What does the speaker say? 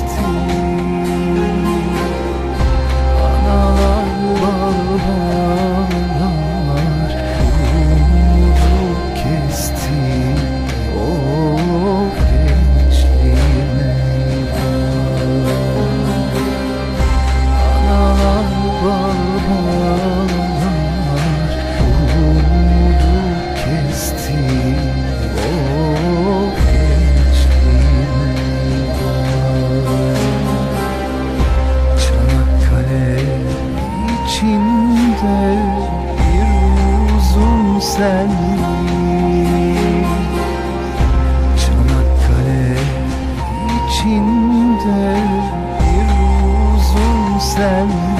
to seni. Çanakkale içinde bir uzun seni